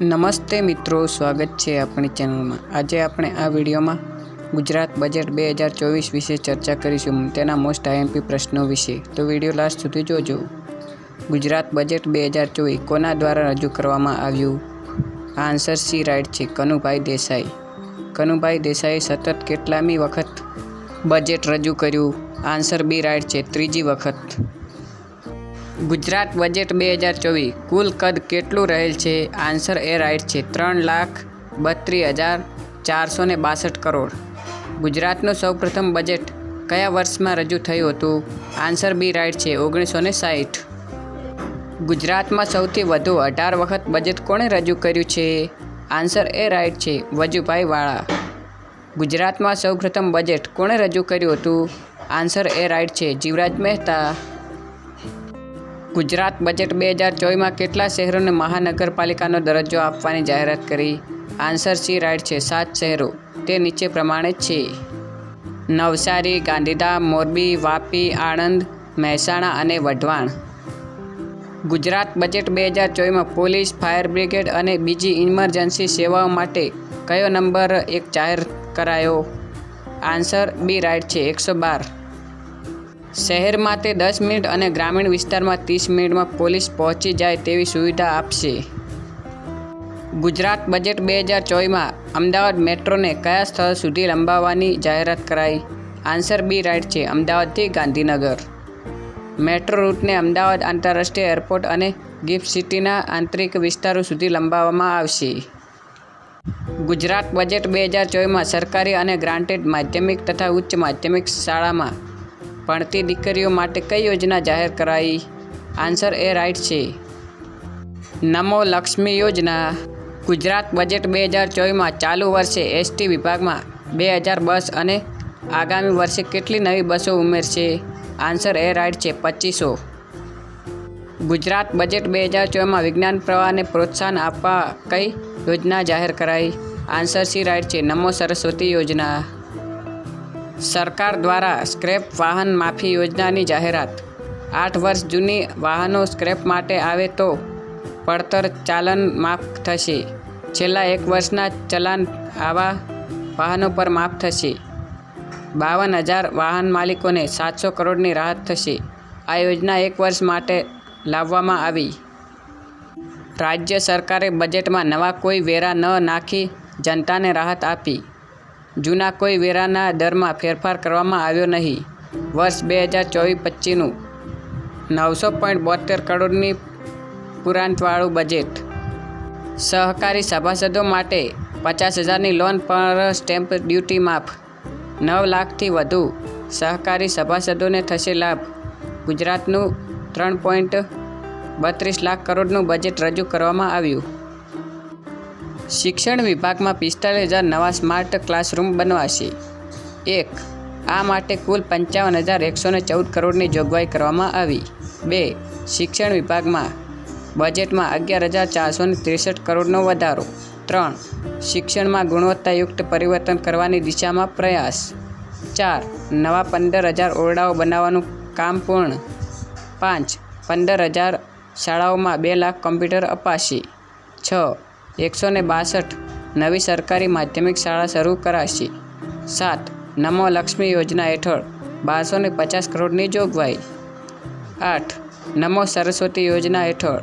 નમસ્તે મિત્રો, સ્વાગત છે આપણી ચેનલમાં. આજે આપણે આ વિડીયોમાં ગુજરાત બજેટ બે હજાર ચોવીસ વિશે ચર્ચા કરીશું તેના મોસ્ટ આઈએમપી પ્રશ્નો વિશે. તો વીડિયો લાસ્ટ સુધી જોજો. ગુજરાત બજેટ બે હજાર ચોવીસ કોના દ્વારા રજૂ કરવામાં આવ્યું? આ આન્સર સી રાઇટ છે, કનુભાઈ દેસાઈ. કનુભાઈ દેસાઈએ સતત કેટલામી વખત બજેટ રજૂ કર્યું? આન્સર બી રાઇટ છે, ત્રીજી વખત. ગુજરાત બજેટ બે હજાર ચોવીસ કુલ કદ કેટલું રહેલ છે? આન્સર એ રાઈટ છે. ત્રણ લાખ બત્રીસ હજાર ચારસો ને બાસઠ કરોડ. ગુજરાતનું સૌપ્રથમ બજેટ કયા વર્ષમાં રજૂ થયું હતું? આન્સર બી રાઈટ છે. ઓગણીસો ને સાહીઠ ગુજરાતમાં સૌથી વધુ અઢાર વખત બજેટ કોણે રજૂ કર્યું છે? આન્સર એ રાઈટ છે. વજુભાઈ વાળા. ગુજરાતમાં સૌપ્રથમ બજેટ કોણે રજૂ કર્યું હતું? આન્સર એ રાઈટ છે. જીવરાજ મહેતા. ગુજરાત બજેટ બે હજાર ચોવીસમાં કેટલા શહેરોને મહાનગરપાલિકાનો દરજ્જો આપવાની જાહેરાત કરી? આન્સર સી રાઇટ છે, સાત શહેરો. તે નીચે પ્રમાણે છે. નવસારી, ગાંધીધામ, મોરબી, વાપી, આણંદ, મહેસાણા અને વઢવાણ. ગુજરાત બજેટ બે હજાર ચોવીસમાં પોલીસ, ફાયર બ્રિગેડ અને બીજી ઇમરજન્સી સેવાઓ માટે કયો નંબર એક જાહેર કરાયો? આન્સર બી રાઇટ છે, એકસો બાર. શહેરમાં તે દસ મિનિટ અને ગ્રામીણ વિસ્તારમાં ત્રીસ મિનિટમાં પોલીસ પહોંચી જાય તેવી સુવિધા આપશે. ગુજરાત બજેટ બે હજાર ચોવીસમાં અમદાવાદ મેટ્રોને કયા સ્થળ સુધી લંબાવવાની જાહેરાત કરાઈ? આન્સર બી રાઇટ છે અમદાવાદથી ગાંધીનગર. મેટ્રો રૂટને અમદાવાદ આંતરરાષ્ટ્રીય એરપોર્ટ અને ગિફ્ટ સિટીના આંતરિક વિસ્તારો સુધી લંબાવવામાં આવશે. ગુજરાત બજેટ બે હજાર ચોવીસમાં સરકારી અને ગ્રાન્ટેડ માધ્યમિક તથા ઉચ્ચ માધ્યમિક શાળામાં ભણતી દીકરીઓ માટે કઈ યોજના જાહેર કરાઈ? આન્સર એ રાઈટ છે. નમો લક્ષ્મી યોજના. ગુજરાત બજેટ બે હજાર ચોવીસમાં ચાલુ વર્ષે એસટી વિભાગમાં બે હજાર બસ અને આગામી વર્ષે કેટલી નવી બસો ઉમેરશે? આન્સર એ રાઈટ છે, પચીસો. ગુજરાત બજેટ બે હજાર ચોવીસમાં વિજ્ઞાન પ્રવાહને પ્રોત્સાહન આપવા કઈ યોજના જાહેર કરાઈ? આન્સર સી રાઈટ છે, નમો સરસ્વતી યોજના. સરકાર દ્વારા સ્ક્રેપ વાહન માફી યોજનાની જાહેરાત. આઠ વર્ષ જૂની વાહનો સ્ક્રેપ માટે આવે તો પડતર ચાલન માફ થશે. છેલ્લા એક વર્ષના ચલાન આવા વાહનો પર માફ થશે. બાવન હજાર વાહન માલિકોને સાતસો કરોડની રાહત થશે. આ યોજના એક વર્ષ માટે લાવવામાં આવી. રાજ્ય સરકારે બજેટમાં નવા કોઈ વેરા ન નાખી જનતાને રાહત આપી. જૂના કોઈ વેરાના દરમાં ફેરફાર કરવામાં આવ્યો નહીં. વર્ષ બે હજાર ચોવીસ પચીસનું નવસો પોઈન્ટ બોતેર કરોડની પુરાંતવાળું બજેટ. સહકારી સભાસદો માટે પચાસ હજારની લોન પર સ્ટેમ્પ ડ્યુટી માફ. નવ લાખથી વધુ સહકારી સભાસદોને થશે લાભ. ગુજરાતનું ત્રણ પોઈન્ટ બત્રીસ લાખ કરોડનું બજેટ રજૂ કરવામાં આવ્યું. શિક્ષણ વિભાગમાં પિસ્તાલીસ હજાર નવા સ્માર્ટ ક્લાસરૂમ બનવાશે. એક, આ માટે કુલ પંચાવન હજાર એકસો ને ચૌદ કરોડની જોગવાઈ કરવામાં આવી. બે, શિક્ષણ વિભાગમાં બજેટમાં અગિયાર હજાર ચારસો ને ત્રેસઠ કરોડનો વધારો. ત્રણ, શિક્ષણમાં ગુણવત્તાયુક્ત પરિવર્તન કરવાની દિશામાં પ્રયાસ. ચાર, નવા પંદર હજાર ઓરડાઓ બનાવવાનું કામ પૂર્ણ. પાંચ, પંદર હજાર શાળાઓમાં બે લાખ કોમ્પ્યુટર અપાશે. છ એકસો ને બાસઠ નવી સરકારી માધ્યમિક શાળા શરૂ કરાશે. સાત, નમો લક્ષ્મી યોજના હેઠળ બારસો ને પચાસ કરોડની જોગવાઈ. આઠ, નમો સરસ્વતી યોજના હેઠળ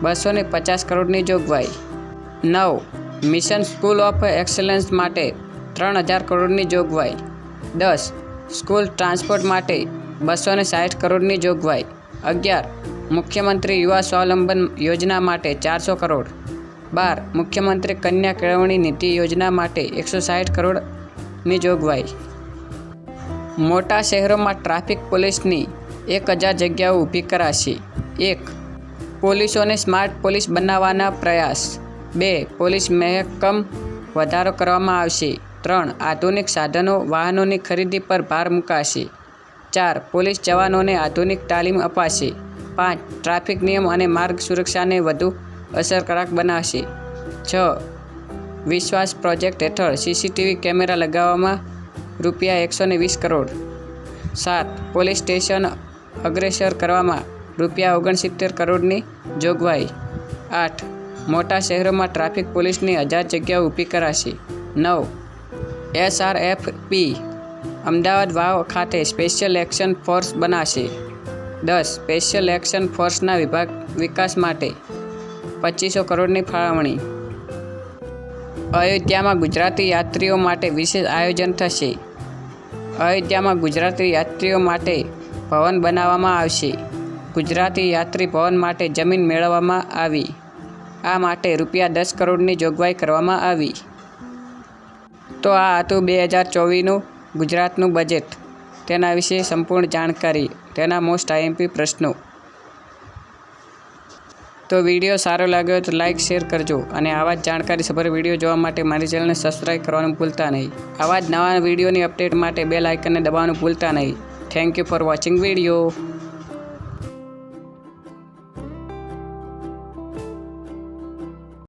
બસો ને પચાસ કરોડની જોગવાઈ. નવ, મિશન સ્કૂલ ઓફ એક્સલન્સ માટે ત્રણ હજાર કરોડની જોગવાઈ. દસ, સ્કૂલ ટ્રાન્સપોર્ટ માટે બસો ને સાઠ કરોડની જોગવાઈ. અગિયાર, મુખ્યમંત્રી યુવા સ્વાવલંબન યોજના માટે ચારસો કરોડ. બાર, મુખ્યમંત્રી કન્યા કેળવણી નીતિ યોજના માટે એકસો સાઠ કરોડની જોગવાઈ. મોટા શહેરોમાં ટ્રાફિક પોલીસની એક હજાર જગ્યાઓ ઊભી કરાશે. એક, પોલીસોને સ્માર્ટ પોલીસ બનાવવાના પ્રયાસ. બે, પોલીસ મહેકમ વધારો કરવામાં આવશે. ત્રણ, આધુનિક સાધનો, વાહનોની ખરીદી પર ભાર મૂકાશે. ચાર, પોલીસ જવાનોને આધુનિક તાલીમ અપાશે. પાંચ, ટ્રાફિક નિયમ અને માર્ગ સુરક્ષાને વધુ અસરકારક બનાવશે. છ. વિશ્વાસ પ્રોજેક્ટ હેઠળ સીસીટીવી કેમેરા લગાવવામાં રૂપિયા એકસો ને વીસ કરોડ. સાત. પોલીસ સ્ટેશન અગ્રેસર કરવામાં રૂપિયા ઓગણસિત્તેર કરોડની જોગવાઈ. આઠ. મોટા શહેરોમાં ટ્રાફિક પોલીસની હજાર જગ્યાઓ ઊભી કરાશે. નવ. એસઆરએફપી અમદાવાદ વાવ ખાતે સ્પેશિયલ એક્શન ફોર્સ બનાશે. દસ. સ્પેશિયલ એક્શન ફોર્સના વિભાગ વિકાસ માટે પચીસો કરોડની ફાળવણી. અયોધ્યામાં ગુજરાતી યાત્રીઓ માટે વિશેષ આયોજન થશે. અયોધ્યામાં ગુજરાતી યાત્રીઓ માટે ભવન બનાવવામાં આવશે. ગુજરાતી યાત્રી ભવન માટે જમીન મેળવવામાં આવી. આ માટે રૂપિયા દસ કરોડની જોગવાઈ કરવામાં આવી. તો આ હતું બે હજાર ચોવીસનું ગુજરાતનું બજેટ. તેના વિશે સંપૂર્ણ જાણકારી. તેના મોસ્ટ આઈએમપી પ્રશ્નો. તો વીડિયો સારો લાગ્યો તો લાઇક શેર કરજો. અને આવા જ જાણકારી સભર વીડિયો જોવા માટે મારી ચેનલને સબસ્ક્રાઈબ કરવાનું ભૂલતા નહીં. આવા જ નવા વિડીયોની અપડેટ માટે બે લાઇકનને દબાવવાનું ભૂલતા નહીં. Thank you for watching video